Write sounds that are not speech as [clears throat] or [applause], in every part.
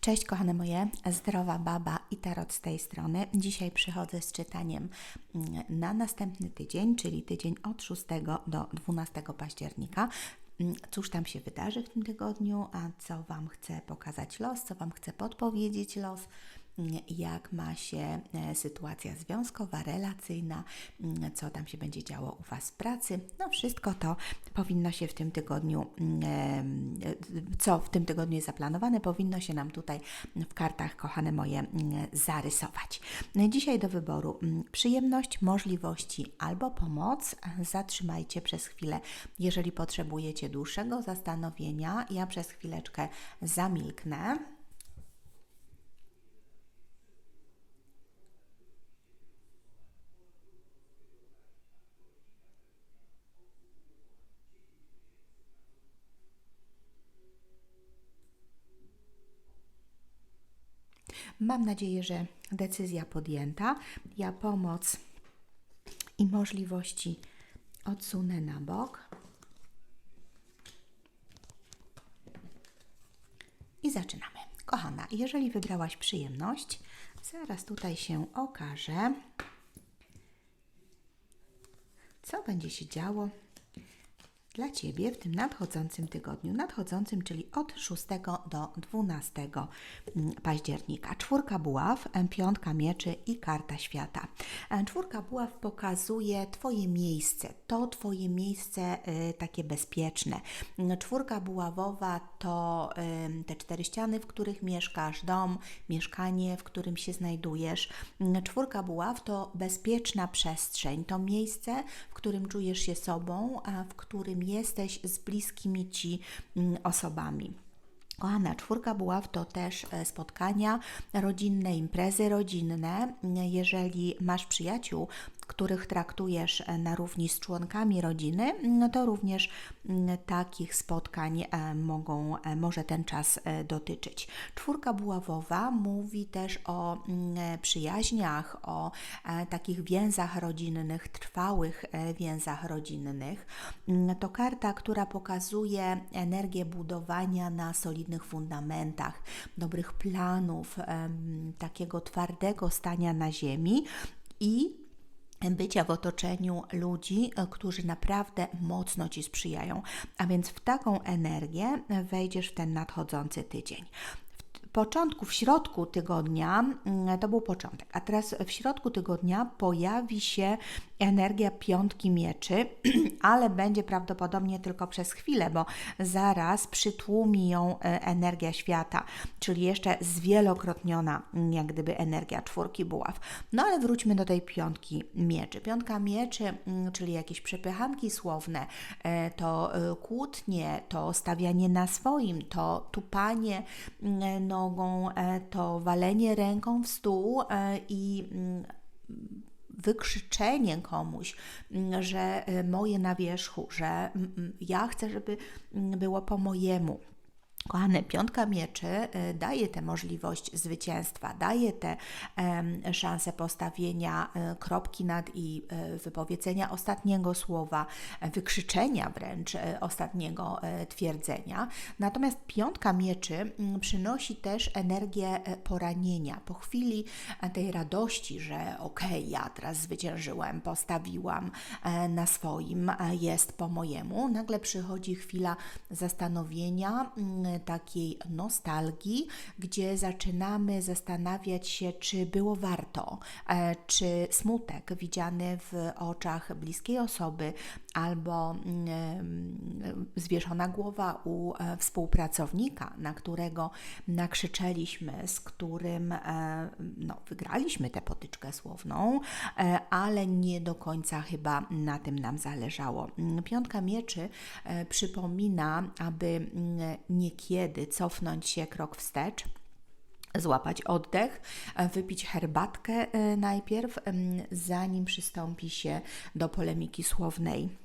Cześć kochane moje, zdrowa baba i tarot z tej strony. Dzisiaj przychodzę z czytaniem mm, na następny tydzień, czyli tydzień od 6 do 12 października. Mm, Cóż tam się wydarzy w tym tygodniu, a co Wam chce pokazać los, co Wam chce podpowiedzieć los, jak ma się e, sytuacja związkowa, relacyjna, mm, co tam się będzie działo u Was w pracy. No wszystko to powinno się w tym tygodniu, mm, e, co w tym tygodniu jest zaplanowane, powinno się nam tutaj w kartach, kochane moje, mm, zarysować. Dzisiaj do wyboru przyjemność, możliwości albo pomoc. Zatrzymajcie przez chwilę, jeżeli potrzebujecie dłuższego zastanowienia. Ja przez chwileczkę zamilknę. Mam nadzieję, że decyzja podjęta. Ja pomoc i możliwości odsunę na bok. I zaczynamy. Kochana, jeżeli wybrałaś przyjemność, zaraz tutaj się okaże, co będzie się działo dla Ciebie w tym nadchodzącym tygodniu, nadchodzącym, czyli od 6 do 12 października. Czwórka buław, piątka mieczy i karta świata. Czwórka buław pokazuje Twoje miejsce, to Twoje miejsce y, takie bezpieczne. Czwórka buławowa to te cztery ściany, w których mieszkasz, dom, mieszkanie, w którym się znajdujesz. Czwórka buław to bezpieczna przestrzeń, to miejsce, w którym czujesz się sobą, a w którym jesteś z bliskimi ci mm, osobami. Kochana, czwórka buław to też e, spotkania rodzinne, imprezy rodzinne. Jeżeli masz przyjaciół, których traktujesz e, na równi z członkami rodziny, no to również mm, takich spotkań e, mogą, może ten czas dotyczyć. Czwórka buławowa mówi też o mm, przyjaźniach, o takich więzach rodzinnych, trwałych więzach rodzinnych. Mm, to karta, która pokazuje energię budowania na solidnych fundamentach, dobrych planów, takiego twardego stania na ziemi i bycia w otoczeniu ludzi, e, którzy naprawdę mocno Ci sprzyjają. A więc w taką energię wejdziesz w ten nadchodzący tydzień początku, w środku tygodnia, mm, to był początek, a teraz w środku tygodnia pojawi się energia piątki mieczy, [clears throat] ale będzie prawdopodobnie tylko przez chwilę, bo zaraz przytłumi ją e, energia świata, czyli jeszcze zwielokrotniona mm, jak gdyby energia czwórki buław. No ale wróćmy do tej piątki mieczy. Piątka mieczy, mm, czyli jakieś przepychanki słowne, e, to e, kłótnie, to stawianie na swoim, to tupanie nogą, to walenie ręką w stół i wykrzyczenie komuś, mm, że y, moje na wierzchu, że mm, mm, ja chcę, żeby było po mojemu. Kochane, piątka mieczy y, daje tę możliwość zwycięstwa, daje tę szansę postawienia y, kropki nad i y, wypowiedzenia ostatniego słowa, wykrzyczenia wręcz ostatniego twierdzenia. Natomiast piątka mieczy mm, przynosi też energię poranienia. Po chwili tej radości, że okej, okay, ja teraz zwyciężyłem, postawiłam na swoim, jest po mojemu, nagle przychodzi chwila zastanowienia, mm, takiej nostalgii, gdzie zaczynamy zastanawiać się, czy było warto, e, czy smutek widziany w oczach bliskiej osoby albo mm, zwieszona głowa u e, współpracownika, na którego nakrzyczeliśmy, z którym e, no, wygraliśmy tę potyczkę słowną, ale nie do końca chyba na tym nam zależało. Piątka mieczy przypomina, aby mm, nie kiedy cofnąć się krok wstecz złapać oddech, wypić herbatkę e, najpierw, zanim przystąpi się do polemiki słownej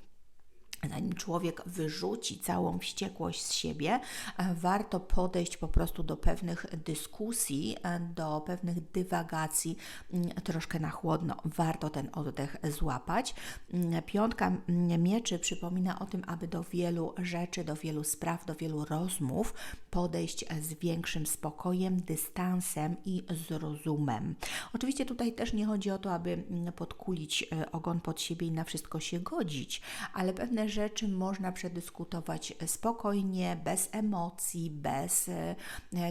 zanim człowiek wyrzuci całą wściekłość z siebie, e, warto podejść po prostu do pewnych dyskusji, e, do pewnych dywagacji mm, troszkę na chłodno. Warto ten oddech złapać. Mm, Piątka mm, mieczy przypomina o tym, aby do wielu rzeczy, do wielu spraw, do wielu rozmów podejść z większym spokojem, dystansem i zrozumem. Oczywiście tutaj też nie chodzi o to, aby podkulić e, ogon pod siebie i na wszystko się godzić, ale pewne rzeczy można przedyskutować spokojnie, bez emocji, bez e,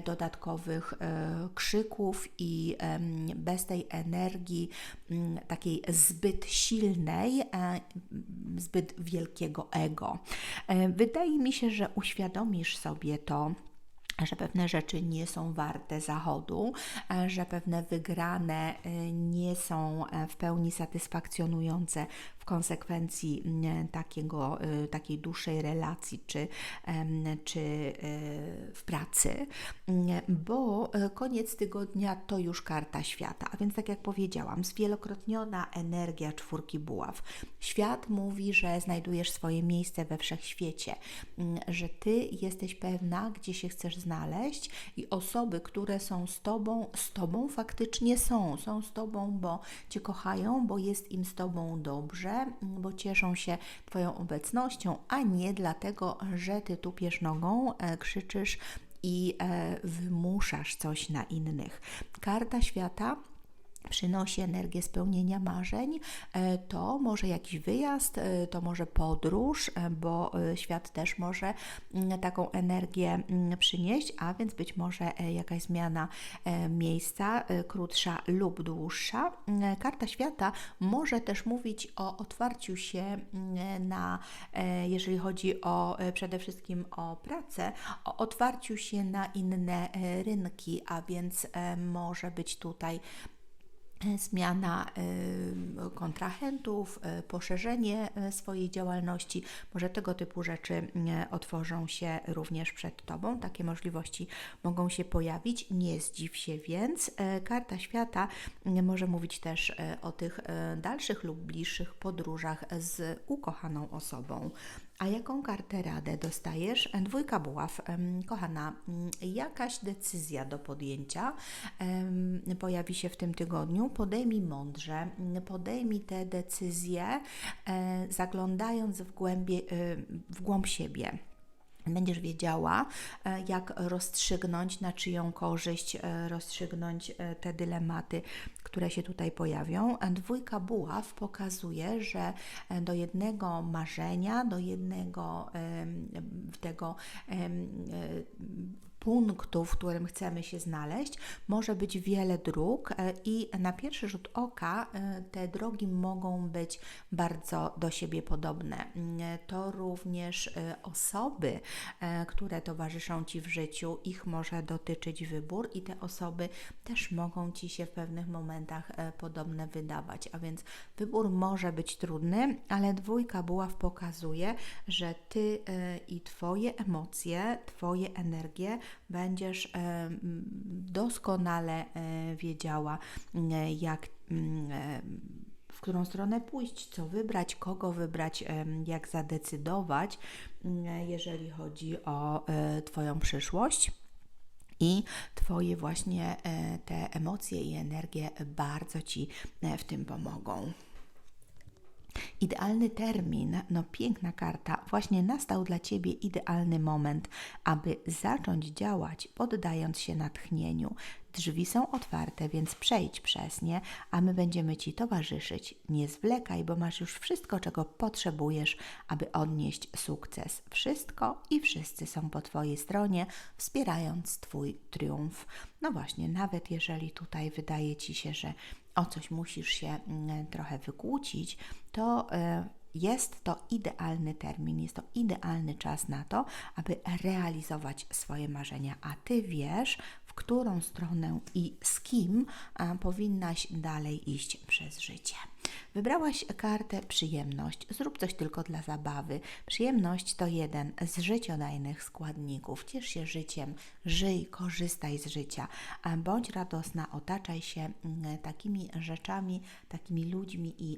dodatkowych e, krzyków i bez tej energii takiej zbyt silnej, zbyt wielkiego ego. Wydaje mi się, że uświadomisz sobie to, że pewne rzeczy nie są warte zachodu, e, że pewne wygrane e, nie są e, w pełni satysfakcjonujące konsekwencji takiego, takiej dłuższej relacji czy, czy w pracy, bo koniec tygodnia to już karta świata, a więc tak jak powiedziałam, zwielokrotniona energia czwórki buław. Świat mówi, że znajdujesz swoje miejsce we wszechświecie, że ty jesteś pewna, gdzie się chcesz znaleźć i osoby, które są z Tobą, z Tobą faktycznie są. Są z Tobą, bo Cię kochają, bo jest im z Tobą dobrze, bo cieszą się Twoją obecnością, a nie dlatego, że Ty tupiesz nogą, e, krzyczysz i e, wymuszasz coś na innych. Karta świata przynosi energię spełnienia marzeń, e, to może jakiś wyjazd, e, to może podróż, e, bo świat też może mm, taką energię mm, przynieść, a więc być może jakaś zmiana miejsca, krótsza lub dłuższa. Mm, karta świata może też mówić o otwarciu się na, jeżeli chodzi o przede wszystkim o pracę, o otwarciu się na inne rynki, a więc może być tutaj zmiana y, kontrahentów, y, poszerzenie swojej działalności, może tego typu rzeczy otworzą się również przed Tobą. Takie możliwości mogą się pojawić. Nie zdziw się więc. Karta świata może mówić też o tych dalszych lub bliższych podróżach z ukochaną osobą. A jaką kartę radę dostajesz? Dwójka buław. Kochana, mm, jakaś decyzja do podjęcia pojawi się w tym tygodniu. Podejmij mądrze, podejmij te decyzje, e, zaglądając w, głębie, e, w głąb siebie. Będziesz wiedziała, e, jak rozstrzygnąć, na czyją korzyść rozstrzygnąć te dylematy, które się tutaj pojawią. Dwójka buław pokazuje, że do jednego marzenia, do jednego tego punktu, w którym chcemy się znaleźć, może być wiele dróg e, i na pierwszy rzut oka e, te drogi mogą być bardzo do siebie podobne. Mm, to również e, osoby, które towarzyszą Ci w życiu, ich może dotyczyć wybór i te osoby też mogą Ci się w pewnych momentach podobne wydawać, a więc wybór może być trudny, ale dwójka buław pokazuje, że Ty i Twoje emocje, Twoje energie będziesz e, doskonale e, wiedziała, e, jak w którą stronę pójść, co wybrać, kogo wybrać, jak zadecydować, jeżeli chodzi o Twoją przyszłość. I Twoje właśnie te emocje i energie bardzo Ci w tym pomogą. Idealny termin, no piękna karta, właśnie nastał dla Ciebie idealny moment, aby zacząć działać, poddając się natchnieniu. Drzwi są otwarte, więc przejdź przez nie, a my będziemy Ci towarzyszyć. Nie zwlekaj, bo masz już wszystko, czego potrzebujesz, aby odnieść sukces. Wszystko i wszyscy są po Twojej stronie, wspierając Twój triumf. No właśnie, nawet jeżeli tutaj wydaje Ci się, że o coś musisz się mm, trochę wykłócić, to e, jest to idealny termin, jest to idealny czas na to, aby realizować swoje marzenia, a Ty wiesz, w którą stronę i z kim powinnaś dalej iść przez życie. Wybrałaś kartę przyjemność. Zrób coś tylko dla zabawy. Przyjemność to jeden z życiodajnych składników. Ciesz się życiem, żyj, korzystaj z życia. Bądź radosna, otaczaj się mm, takimi rzeczami, takimi ludźmi i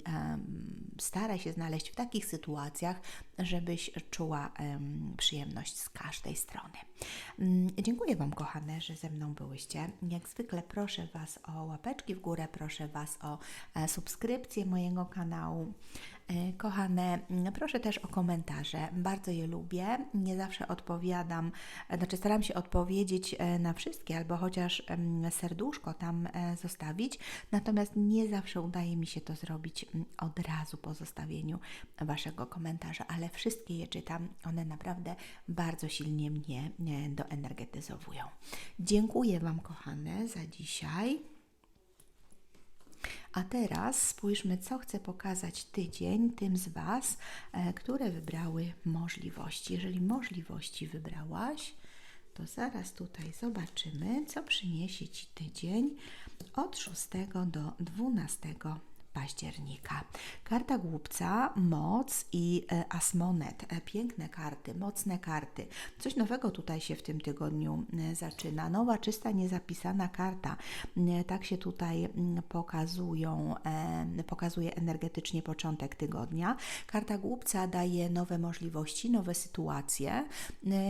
staraj się znaleźć w takich sytuacjach, żebyś czuła em, przyjemność z każdej strony. Mm, Dziękuję Wam, kochane, że ze mną byłyście. Jak zwykle proszę Was o łapeczki w górę, proszę Was o e, subskrypcję mojego kanału. E, Kochane, mm, proszę też o komentarze. Bardzo je lubię. Nie zawsze odpowiadam, e, znaczy staram się odpowiedzieć e, na wszystkie, albo chociaż em, serduszko tam zostawić. Natomiast nie zawsze udaje mi się to zrobić mm, od razu po zostawieniu Waszego komentarza, ale wszystkie je czytam. One naprawdę bardzo silnie mnie doenergetyzowują. Dziękuję Wam, kochane, za dzisiaj. A teraz spójrzmy, co chcę pokazać tydzień tym z Was, e, które wybrały możliwości. Jeżeli możliwości wybrałaś, to zaraz tutaj zobaczymy, co przyniesie Ci tydzień od 6 do 12 października. Karta głupca, moc i e, asmonet. E, Piękne karty, mocne karty. Coś nowego tutaj się w tym tygodniu e, zaczyna. Nowa, czysta, niezapisana karta. Tak się tutaj pokazują, pokazuje energetycznie początek tygodnia. Karta głupca daje nowe możliwości, nowe sytuacje.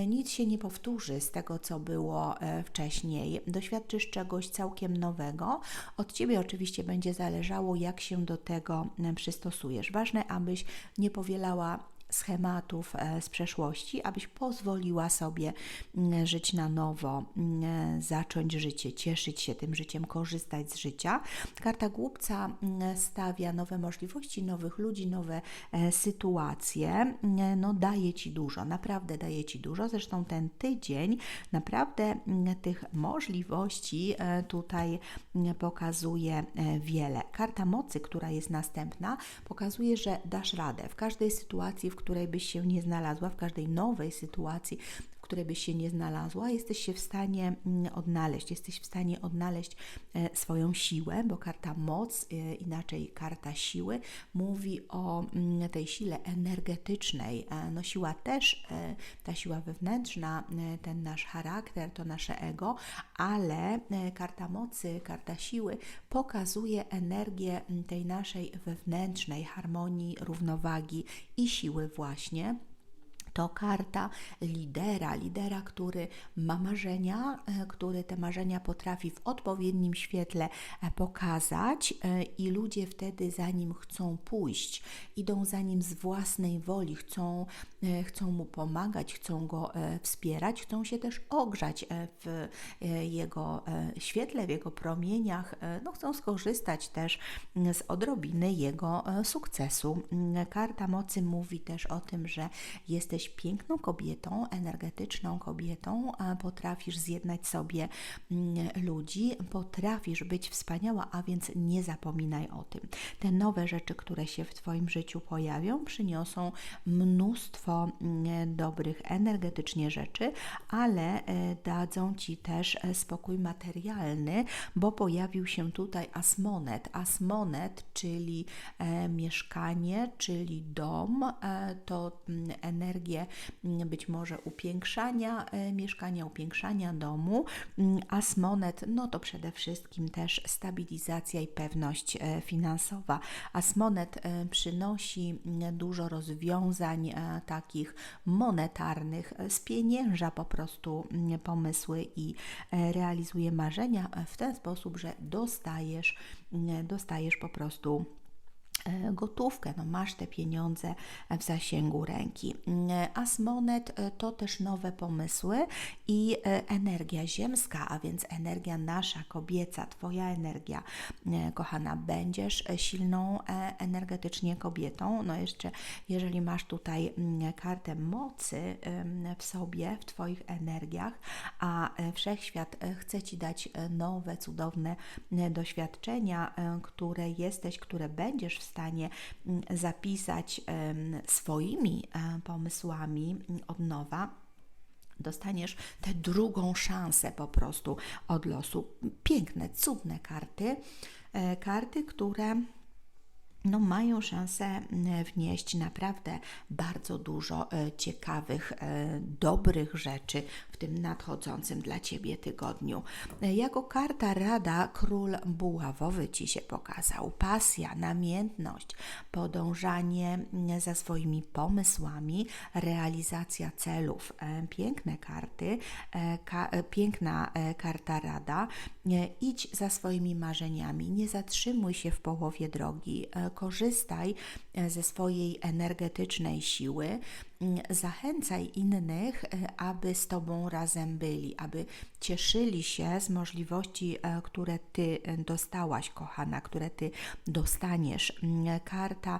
Nic się nie powtórzy z tego, co było wcześniej. Doświadczysz czegoś całkiem nowego. Od Ciebie oczywiście będzie zależało, jak się do tego przystosujesz. Ważne, abyś nie powielała schematów e, z przeszłości, abyś pozwoliła sobie mm, żyć na nowo, mm, zacząć życie, cieszyć się tym życiem, korzystać z życia. Karta głupca mm, stawia nowe możliwości, nowych ludzi, nowe e, sytuacje. No, daje ci dużo, naprawdę daje ci dużo. Zresztą ten tydzień naprawdę tych możliwości e, tutaj pokazuje wiele. Karta mocy, która jest następna, pokazuje, że dasz radę w każdej sytuacji, w której byś się nie znalazła, w każdej nowej sytuacji, w której byś się nie znalazła, jesteś się w stanie mm, odnaleźć, jesteś w stanie odnaleźć e, swoją siłę, bo karta moc, e, inaczej karta siły, mówi o mm, tej sile energetycznej. No siła też, e, ta siła wewnętrzna, ten nasz charakter, to nasze ego, ale karta mocy, karta siły pokazuje energię m, tej naszej wewnętrznej harmonii, równowagi i siły właśnie to karta lidera, lidera, który ma marzenia, e, który te marzenia potrafi w odpowiednim świetle e, pokazać e, i ludzie wtedy za nim chcą pójść, idą za nim z własnej woli, chcą, chcą mu pomagać, chcą go wspierać, chcą się też ogrzać w jego świetle, w jego promieniach, no chcą skorzystać też z odrobiny jego sukcesu. Karta mocy mówi też o tym, że jesteś piękną kobietą, energetyczną kobietą, potrafisz zjednać sobie mm, ludzi, potrafisz być wspaniała, a więc nie zapominaj o tym. Te nowe rzeczy, które się w Twoim życiu pojawią, przyniosą mnóstwo mm, dobrych energetycznie rzeczy, ale e, dadzą Ci też e, spokój materialny, bo pojawił się tutaj asmonet. Asmonet, czyli e, mieszkanie, czyli dom, to mm, energię mm, być może upiększania e, mieszkania, upiększania domu. Mm, Asmonet, no to przede wszystkim też stabilizacja i pewność e, finansowa. Asmonet e, przynosi mm, dużo rozwiązań takich monetarnych, spienięża po prostu pomysły i realizuje marzenia w ten sposób, że dostajesz, dostajesz po prostu gotówkę, no masz te pieniądze w zasięgu ręki. Mm, Asmonet e, to też nowe pomysły i e, energia ziemska, a więc energia nasza, kobieca, Twoja energia, e, kochana, będziesz e, silną e, energetycznie kobietą. No jeszcze, jeżeli masz tutaj mm, kartę mocy w sobie, w Twoich energiach, a e, Wszechświat e, chce Ci dać e, nowe, cudowne e, doświadczenia, e, które jesteś, które będziesz w stanie mm, zapisać swoimi e, pomysłami mm, od nowa, dostaniesz tę drugą szansę po prostu od losu. Piękne, cudne karty, e, karty, które no, mają szansę mm, wnieść naprawdę bardzo dużo e, ciekawych, dobrych rzeczy w tym nadchodzącym dla Ciebie tygodniu. Jako karta rada, król buławowy Ci się pokazał. Pasja, namiętność, podążanie za swoimi pomysłami, realizacja celów. E, piękne karty, e, ka, e, piękna karta rada. Idź za swoimi marzeniami, nie zatrzymuj się w połowie drogi, korzystaj ze swojej energetycznej siły, zachęcaj innych, e, aby z Tobą razem byli, aby cieszyli się z możliwości, e, które Ty e, dostałaś, kochana, które Ty dostaniesz. Mm, karta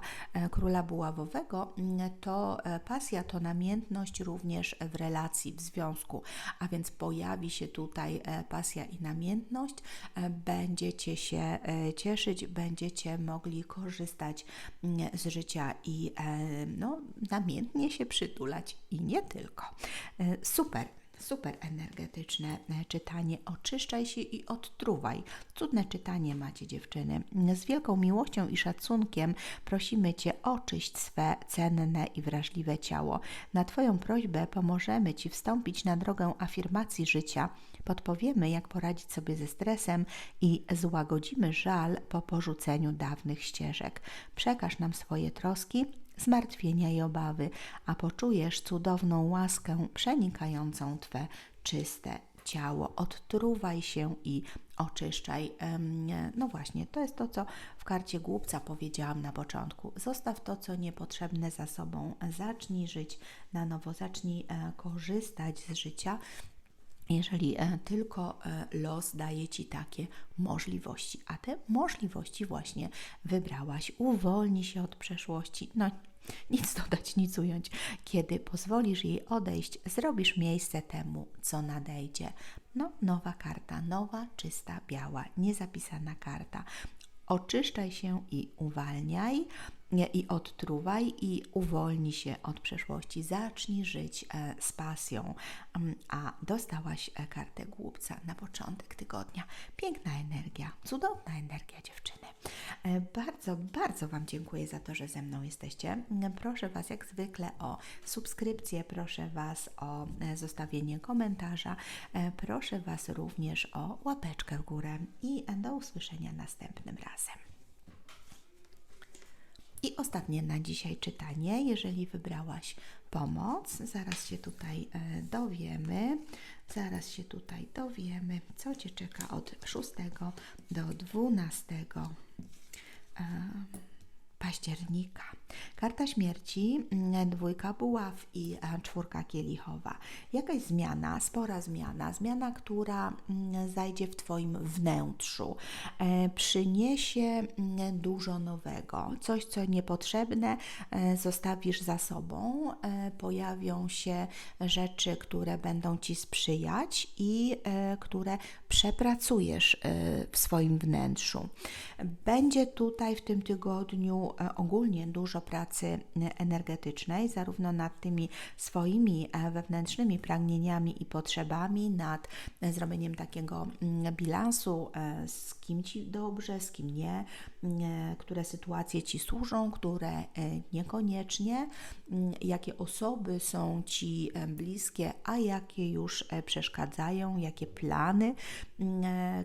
Króla Buławowego mm, to pasja, to namiętność również w relacji, w związku, a więc pojawi się tutaj pasja i namiętność, będziecie się cieszyć, będziecie mogli korzystać z życia i no, namiętnie się przytulać i nie tylko. E, super. Super energetyczne e, czytanie. Oczyszczaj się i odtruwaj. Cudne czytanie macie, dziewczyny. Z wielką miłością i szacunkiem prosimy Cię, oczyść swe cenne i wrażliwe ciało. Na Twoją prośbę pomożemy Ci wstąpić na drogę afirmacji życia. Podpowiemy, jak poradzić sobie ze stresem i złagodzimy żal po porzuceniu dawnych ścieżek. Przekaż nam swoje troski zmartwienia i obawy, a poczujesz cudowną łaskę przenikającą Twe czyste ciało. Odtruwaj się i oczyszczaj. No właśnie, to jest to, co w karcie głupca powiedziałam na początku. Zostaw to, co niepotrzebne za sobą. Zacznij żyć na nowo, zacznij e, korzystać z życia jeżeli e, tylko e, los daje Ci takie możliwości, a te możliwości właśnie wybrałaś. Uwolnij się od przeszłości. No, nic dodać, nic ująć. Kiedy pozwolisz jej odejść, zrobisz miejsce temu, co nadejdzie. No, nowa karta, nowa, czysta, biała, niezapisana karta. Oczyszczaj się i uwalniaj i odtruwaj i uwolnij się od przeszłości. Zacznij żyć e, z pasją. Mm, a dostałaś e, kartę głupca na początek tygodnia. Piękna energia, cudowna energia dziewczyny. E, bardzo, bardzo Wam dziękuję za to, że ze mną jesteście. Proszę Was jak zwykle o subskrypcję, proszę Was o zostawienie komentarza, proszę Was również o łapeczkę w górę i do usłyszenia następnym razem. Ostatnie na dzisiaj czytanie, jeżeli wybrałaś pomoc, zaraz się tutaj e, dowiemy, zaraz się tutaj dowiemy, co Cię czeka od 6 do 12 października. Karta śmierci, mm, dwójka buław i e, czwórka kielichowa. Jakaś zmiana, spora zmiana, zmiana, która mm, zajdzie w Twoim wnętrzu, e, przyniesie mm, dużo nowego, coś, co niepotrzebne e, zostawisz za sobą, pojawią się rzeczy, które będą Ci sprzyjać i które przepracujesz w swoim wnętrzu. Będzie tutaj w tym tygodniu ogólnie dużo pracy energetycznej, zarówno nad tymi swoimi e, wewnętrznymi pragnieniami i potrzebami, nad e, zrobieniem takiego mm, bilansu, e, z kim ci dobrze, z kim nie, które sytuacje ci służą, które niekoniecznie, mm, jakie osoby są ci bliskie, a jakie już przeszkadzają, jakie plany,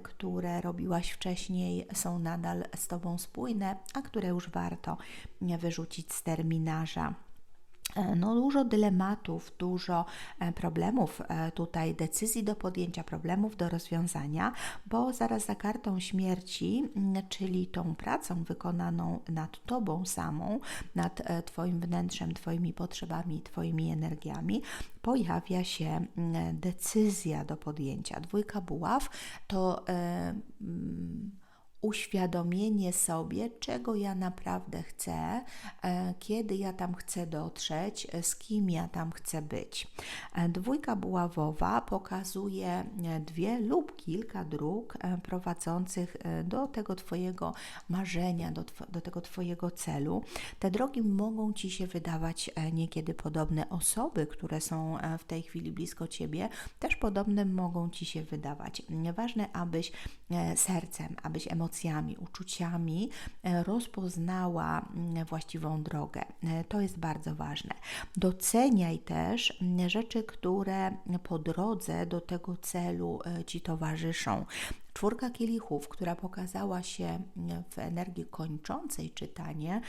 które robiłaś wcześniej, są nadal z tobą spójne, a które już warto wyrzucić z terminarza. E, no, dużo dylematów, dużo e, problemów e, tutaj, decyzji do podjęcia, problemów do rozwiązania, bo zaraz za kartą śmierci, czyli tą pracą wykonaną nad Tobą samą, nad Twoim wnętrzem, Twoimi potrzebami, Twoimi energiami, pojawia się decyzja do podjęcia. Dwójka buław to. Yy, uświadomienie sobie, czego ja naprawdę chcę, e, kiedy ja tam chcę dotrzeć, e, z kim ja tam chcę być. E, dwójka buławowa pokazuje dwie lub kilka dróg prowadzących do tego Twojego marzenia, do, do tego Twojego celu. Te drogi mogą Ci się wydawać niekiedy podobne. Osoby, które są w tej chwili blisko Ciebie, też podobne mogą Ci się wydawać. Ważne, abyś sercem, abyś emocjonalnie emocjami, uczuciami e, rozpoznała mm, właściwą drogę. E, to jest bardzo ważne. Doceniaj też mm, rzeczy, które po drodze do tego celu e, Ci towarzyszą. Czwórka kielichów, która pokazała się w energii kończącej czytanie,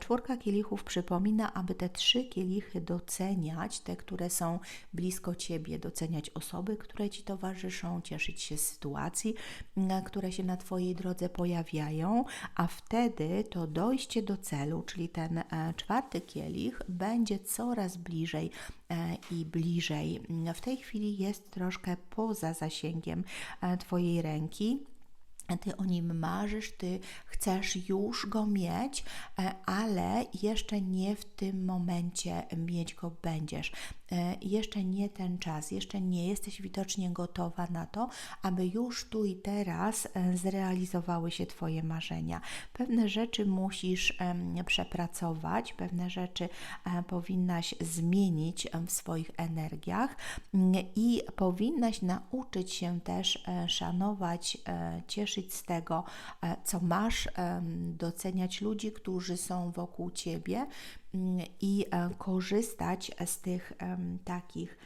czwórka kielichów przypomina, aby te trzy kielichy doceniać, te, które są blisko ciebie, doceniać osoby, które ci towarzyszą, cieszyć się z sytuacji, które się na twojej drodze pojawiają, a wtedy to dojście do celu, czyli ten e, czwarty kielich, będzie coraz bliżej i bliżej. W tej chwili jest troszkę poza zasięgiem e, Twojej ręki, ty o nim marzysz, ty chcesz już go mieć, e, ale jeszcze nie w tym momencie mieć go będziesz. E, jeszcze nie ten czas, jeszcze nie jesteś widocznie gotowa na to, aby już tu i teraz e, zrealizowały się Twoje marzenia. Pewne rzeczy musisz przepracować, pewne rzeczy powinnaś zmienić w swoich energiach mm, i powinnaś nauczyć się też szanować, cieszyć cieszyć z tego, e, co masz, doceniać ludzi, którzy są wokół ciebie mm, i e, korzystać z tych takich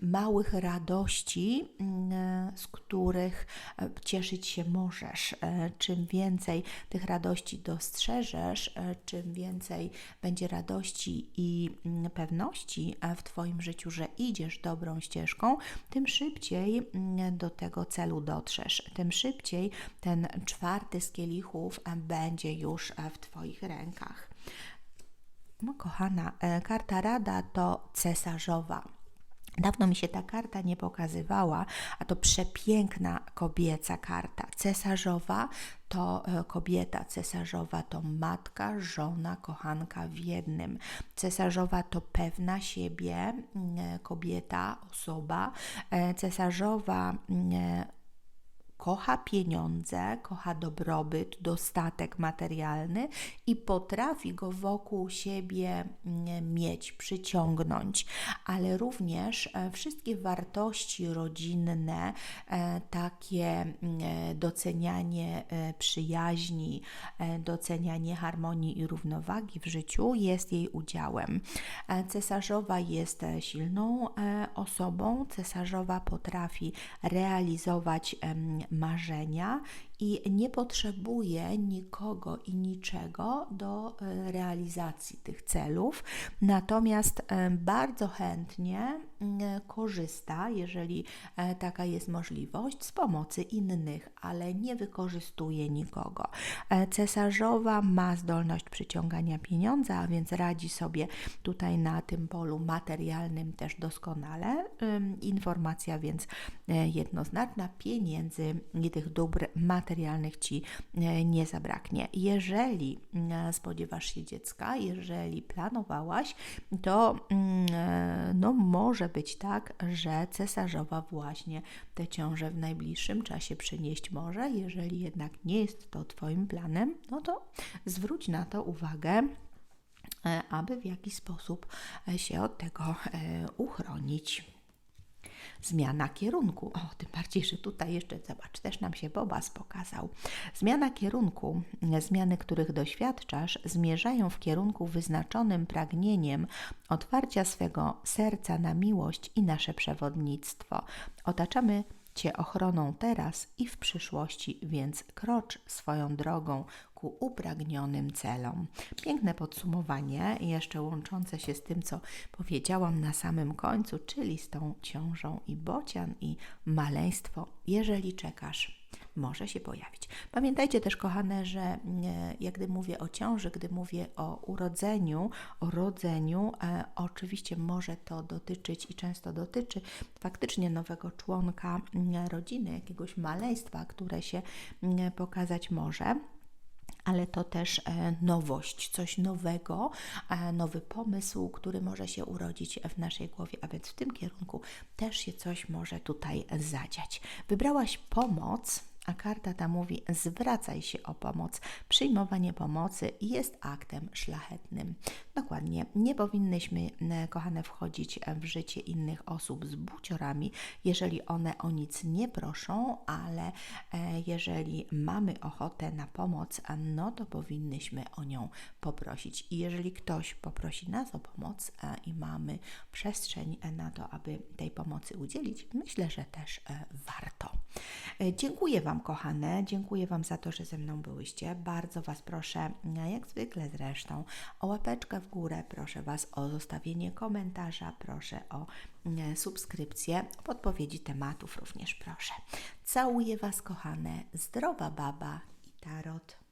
małych radości, mm, z których e, cieszyć się możesz. E, czym więcej tych radości dostrzeżesz, e, czym więcej będzie radości i mm, pewności w Twoim życiu, że idziesz dobrą ścieżką, tym szybciej do tego celu dotrzesz, tym szybciej ten czwarty z kielichów będzie już w Twoich rękach. No, kochana, karta rada to cesarzowa. Dawno mi się ta karta nie pokazywała, a to przepiękna kobieca karta. Cesarzowa to e, kobieta, cesarzowa to matka, żona, kochanka w jednym. Cesarzowa to pewna siebie mm, kobieta, osoba. E, cesarzowa mm, kocha pieniądze, kocha dobrobyt, dostatek materialny i potrafi go wokół siebie mm, mieć, przyciągnąć, ale również e, wszystkie wartości rodzinne, e, takie mm, e, docenianie przyjaźni, docenianie harmonii i równowagi w życiu jest jej udziałem. Cesarzowa jest silną osobą, cesarzowa potrafi realizować marzenia i nie potrzebuje nikogo i niczego do e, realizacji tych celów, natomiast e, bardzo chętnie korzysta, jeżeli e, taka jest możliwość, z pomocy innych, ale nie wykorzystuje nikogo. Cesarzowa ma zdolność przyciągania pieniądza, a więc radzi sobie tutaj na tym polu materialnym też doskonale. Informacja więc jednoznaczna, pieniędzy i tych dóbr materialnych materialnych Ci e, nie zabraknie. Jeżeli e, spodziewasz się dziecka, jeżeli planowałaś, to mm, e, no, może być tak, że cesarzowa właśnie tę ciążę w najbliższym czasie przynieść może. Jeżeli jednak nie jest to Twoim planem, no to zwróć na to uwagę aby w jakiś sposób się od tego uchronić zmiana kierunku. O, tym bardziej, że tutaj jeszcze, zobacz, też nam się Bobas pokazał. Zmiana kierunku, zmiany, których doświadczasz, zmierzają w kierunku wyznaczonym pragnieniem otwarcia swego serca na miłość i nasze przewodnictwo. Otaczamy Cię ochroną teraz i w przyszłości, więc krocz swoją drogą ku upragnionym celom. Piękne podsumowanie, jeszcze łączące się z tym, co powiedziałam na samym końcu, czyli z tą ciążą i bocian i maleństwo. Jeżeli czekasz, może się pojawić. Pamiętajcie też, kochane, że e, jak gdy mówię o ciąży, gdy mówię o urodzeniu, o rodzeniu, e, oczywiście może to dotyczyć i często dotyczy faktycznie nowego członka rodziny, jakiegoś maleństwa, które się pokazać może ale to też e, nowość, coś nowego, e, nowy pomysł, który może się urodzić w naszej głowie, a więc w tym kierunku też się coś może tutaj zadziać. Wybrałaś pomoc a karta ta mówi: zwracaj się o pomoc. Przyjmowanie pomocy jest aktem szlachetnym. Dokładnie, nie powinnyśmy, e, kochane, wchodzić w życie innych osób z buciorami, jeżeli one o nic nie proszą, ale e, jeżeli mamy ochotę na pomoc, no to powinnyśmy o nią poprosić. I jeżeli ktoś poprosi nas o pomoc e, i mamy przestrzeń e, na to, aby tej pomocy udzielić, myślę, że też e, warto. E, Dziękuję Wam, kochane, dziękuję Wam za to, że ze mną byłyście. Bardzo Was proszę, jak zwykle zresztą, o łapeczkę w górę, proszę Was o zostawienie komentarza, proszę o e, subskrypcję, o podpowiedzi tematów również proszę. Całuję Was, kochane, zdrowa baba i tarot.